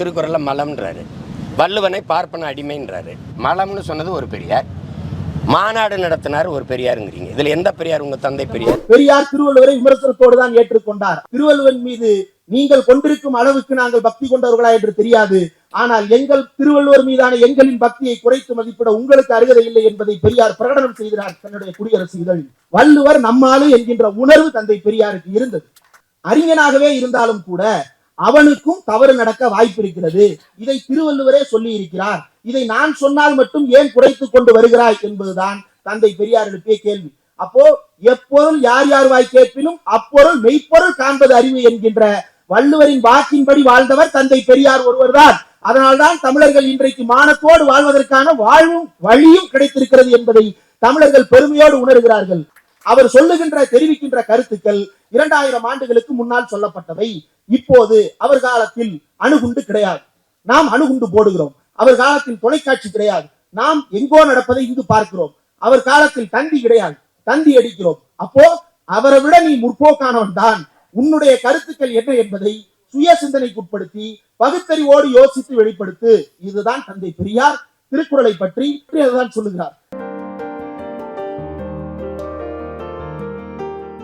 திருக்குறளில் மலம்ன்றாரு. வள்ளுவனை பார்ப்பன அடிமைன்றாரு. மலம்னு சொன்னது ஒரு பெரியார். மாநாடு நடத்தினார் ஒரு பெரியாருங்கிறீங்க. இதுல எந்த பெரியார் உங்க தந்தை பெரியார்? பெரியார் திருவள்ளுவரை விமர்சனத்தோடு தான் ஏற்றுக்கொண்டார். திருவள்ளுவன் மீது நீங்கள் கொண்டிருக்கும் அளவுக்கு நாங்கள் பக்தி கொண்டவர்களா என்று தெரியாது. ஆனால் எங்கள் திருவள்ளுவர் மீதான எங்களின் பக்தியை குறைத்து மதிப்பிட உங்களுக்கு அருகதை இல்லை என்பதை பெரியார் பிரகடனம் செய்கிறார் தன்னுடைய குடியரசு இதழில். வள்ளுவர் நம்மாளு என்கின்ற உணர்வு தந்தை பெரியாருக்கு இருந்தது. அறிஞனாகவே இருந்தாலும் கூட அவனுக்கும் தவறு நடக்க வாய்ப்பு இருக்கிறது இதை திருவள்ளுவரே சொல்லி இருக்கிறார் இதை நான் சொன்னால் மட்டும் ஏன் குறைத்து கொண்டு வருகிறாய் என்பதுதான் தந்தை பெரியார் எழுப்பிய கேள்வி. அப்போ எப்பொருள் யார் யார் வாய் கேட்பினும் அப்பொருள் மெய்ப்பொருள் காண்பது அறிவு என்கின்ற வள்ளுவரின் வாக்கின்படி வாழ்ந்தவர் தந்தை பெரியார் ஒருவர்தான். அதனால்தான் தமிழர்கள் இன்றைக்கு மானத்தோடு வாழ்வதற்கான வாழ்வும் வழியும் கிடைத்திருக்கிறது என்பதை தமிழர்கள் பெருமையோடு உணர்கிறார்கள். அவர் சொல்லுகின்ற தெரிவிக்கின்ற கருத்துக்கள் இரண்டாயிரம் ஆண்டுகளுக்கு முன்னால் சொல்லப்பட்டவை. இப்போது அவர் காலத்தில் அணுகுண்டு கிடையாது. நாம் அணுகுண்டு போடுகிறோம். அவர் காலத்தில் தொலைக்காட்சி கிடையாது. நாம் எங்கோ நடப்பதை இங்கு பார்க்கிறோம். அவர் காலத்தில் தந்தி கிடையாது. தந்தி அடிக்கிறோம். அப்போ அவரை விட நீ முற்போக்கானவன் தான். உன்னுடைய கருத்துக்கள் என்ன என்பதை சுய சிந்தனைக்குட்படுத்தி பகுத்தறிவோடு யோசித்து வெளிப்படுத்து. இதுதான் தந்தை பெரியார் திருக்குறளை பற்றி அதுதான் சொல்லுகிறார்.